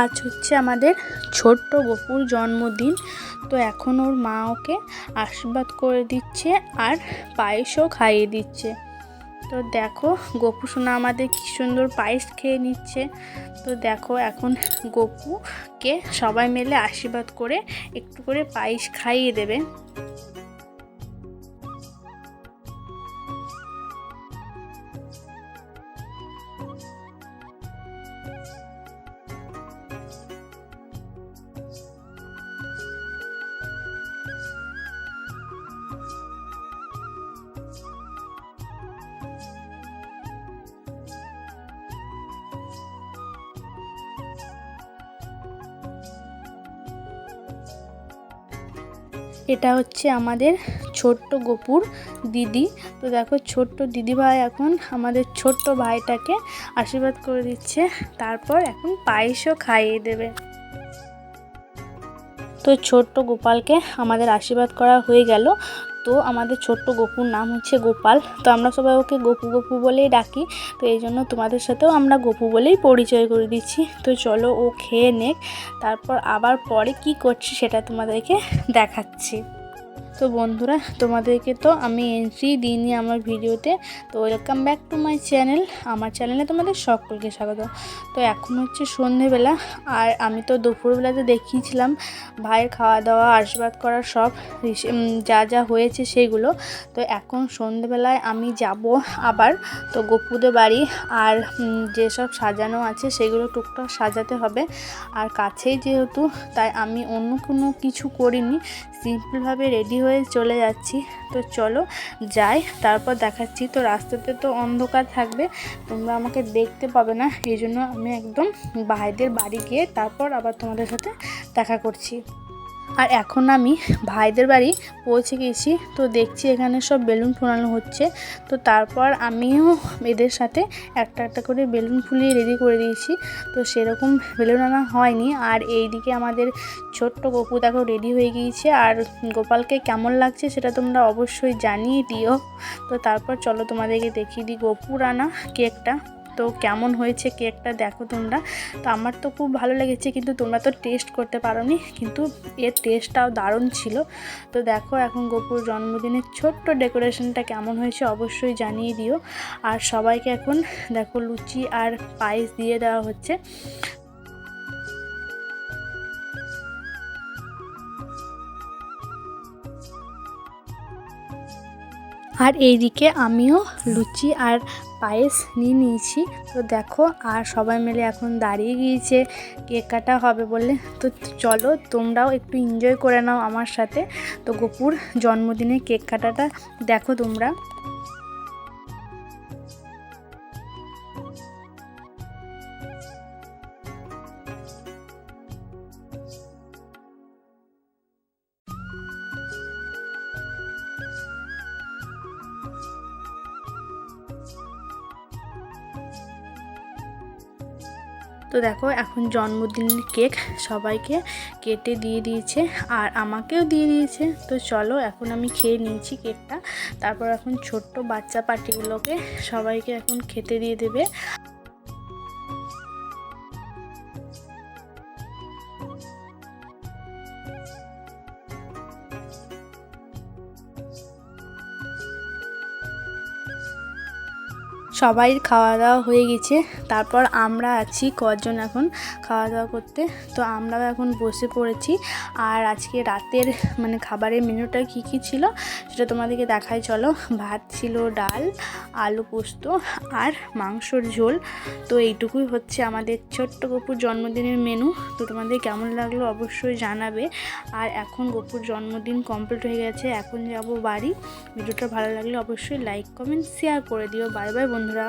আজ হচ্ছে আমাদের ছোট্ট গপুর জন্মদিন। তো এখন ওর মা ওকে আশীর্বাদ করে দিচ্ছে আর পায়েসও খাইয়ে দিচ্ছে। তো দেখো, গপু সোনা আমাদের কী সুন্দর পায়েস খেয়ে নিচ্ছে। তো দেখো, এখন গপুকে সবাই মিলে আশীর্বাদ করে একটু করে পায়েস খাইয়ে দেবে। এটা হচ্ছে আমাদের ছোট্ট গোপুর দিদি। তো দেখো, ছোট্ট দিদিভাই এখন আমাদের ছোট্ট ভাইটাকে আশীর্বাদ করে দিচ্ছে। তারপর এখন পায়েসও খাইয়ে দেবে। তো ছোট্ট গোপালকে আমাদের আশীর্বাদ করা হয়ে গেল। তো আমাদের ছোট্ট গপুর নাম হচ্ছে গোপাল। তো আমরা সবাই ওকে গপু গপু বলেই ডাকি। তো এই জন্য তোমাদের সাথেও আমরা গপু বলেই পরিচয় করে দিচ্ছি। তো চলো ও খেয়ে নেক, তারপর আবার পরে কি করছি সেটা তোমাদেরকে দেখাচ্ছি। তো বন্ধুরা, তোমাদেরকে তো আমি এন্ট্রি দিইনি আমার ভিডিওতে, তো welcome back to my channel আমার চ্যানেলে তোমাদের সকলকে স্বাগত। তো এখন হচ্ছে সন্ধেবেলা, আর আমি তো দুপুরবেলাতে দেখিয়েছিলাম, ভাইয়ের খাওয়া দাওয়া আশীর্বাদ করা সব যা যা হয়েছে সেগুলো। তো এখন সন্ধেবেলায় আমি যাব আবার, তো গপুদের বাড়ি, আর যেসব সাজানো আছে সেগুলো টুকটাক সাজাতে হবে। আর কাছেই যেহেতু, তাই আমি অন্য কোনো কিছু করিনি সিম্পলভাবে রেডি হয়ে চলে যাচ্ছি। তো চলো যাই, তারপর দেখাচ্ছি। তো রাস্তাতে তো অন্ধকার থাকবে, তোমরা আমাকে দেখতে পাবে না। এই জন্য আমি একদম ভাইদের বাড়ি গিয়ে তারপর আবার তোমাদের সাথে দেখা করছি। আর এখন আমি ভাইদের বাড়ি পৌঁছে গেছি। তো দেখছি এখানে সব বেলুন ফোলানো হচ্ছে। তো তারপর আমিও এদের সাথে একটা একটা করে বেলুন ফুলিয়ে রেডি করে দিয়েছি। তো সেরকম বেলুন আনা হয়নি। আর এইদিকে আমাদের ছোট্ট গপু দেখো রেডি হয়ে গিয়েছে। আর গোপালকে কেমন লাগছে সেটা তোমরা অবশ্যই জানিয়ে দিও। তো তারপর চলো তোমাদেরকে দেখিয়ে দিই গপুর আনা কেকটা তো কেমন হয়েছে কেকটা দেখো তোমরা। তো আমার তো খুব ভালো লেগেছে, কিন্তু তোমরা তো টেস্ট করতে পারোনি, কিন্তু এর টেস্টটাও দারুণ ছিল। তো দেখো এখন গোপুর জন্মদিনের ছোট্ট ডেকোরেশনটা কেমন হয়েছে অবশ্যই জানিয়ে দিও। আর সবাইকে এখন দেখো লুচি আর পায়েস দিয়ে দেওয়া হচ্ছে। আর এইদিকে আমিও লুচি আর পায়েস নিয়ে নিয়েছি। তো দেখো, আর সবাই মিলে এখন দাঁড়িয়ে গিয়েছে, কেক কাটা হবে বলে। তো চলো, তোমরাও একটু এনজয় করে নাও আমার সাথে। তো গোপুর জন্মদিনে কেক কাটাটা দেখো তোমরা। তো দেখো, এখন জন্মদিনের কেক সবাইকে কেটে দিয়ে দিয়েছে আর আমাকেও দিয়ে দিয়েছে। তো চলো, এখন আমি খেয়ে নিয়েছি কেকটা। তারপর এখন ছোট্ট বাচ্চা পার্টিগুলোকে সবাইকে এখন খেতে দিয়ে দেবে। সবাই খাওয়া দাওয়া হয়ে গেছে। তারপর আমরা আছি কজন এখন খাওয়া দাওয়া করতে। তো আমরাও এখন বসে পড়েছি। আর আজকে রাতের মানে খাবারের মেনুটা কী কী ছিল সেটা তোমাদেরকে দেখাই। চলো, ভাত ছিল ডাল, আলু পোস্ত আর মাংসর ঝোল। তো এইটুকুই হচ্ছে আমাদের ছোট্ট গপুর জন্মদিনের মেনু। তো তোমাদের কেমন লাগল অবশ্যই জানাবে। আর এখন গপুর জন্মদিন কমপ্লিট হয়ে গেছে। এখন যাব বাড়ি। ভিডিওটা ভালো লাগলে অবশ্যই লাইক, কমেন্ট শেয়ার করে দিও। বাই বাই বন্ধুরা।